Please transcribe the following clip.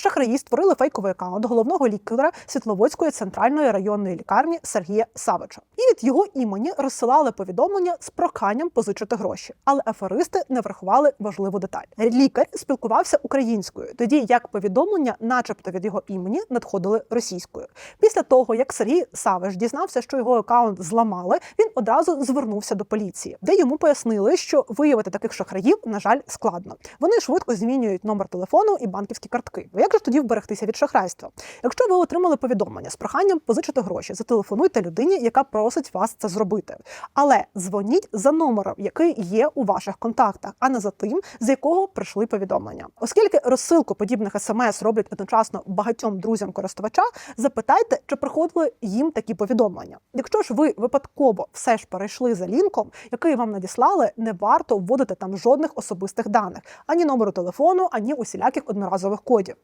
Шахраї створили фейковий аккаунт головного лікаря Світловодської центральної районної лікарні Сергія Савича. І від його імені розсилали повідомлення з проханням позичити гроші. Але аферисти не врахували важливу деталь. Лікар спілкувався українською, тоді як повідомлення, начебто від його імені, надходили російською. Після того, як Сергій Савич дізнався, що його аккаунт зламали, він одразу звернувся до поліції, де йому пояснили, що виявити таких шахраїв, на жаль, складно. Вони швидко змінюють номер телефону і банківські картки. Як же тоді вберегтися від шахрайства? Якщо ви отримали повідомлення з проханням позичити гроші, зателефонуйте людині, яка просить вас це зробити. Але дзвоніть за номером, який є у ваших контактах, а не за тим, з якого прийшли повідомлення. Оскільки розсилку подібних смс роблять одночасно багатьом друзям користувача, запитайте, чи приходили їм такі повідомлення. Якщо ж ви випадково все ж перейшли за лінком, який вам надіслали, не варто вводити там жодних особистих даних, ані номеру телефону, ані усіляких одноразових кодів.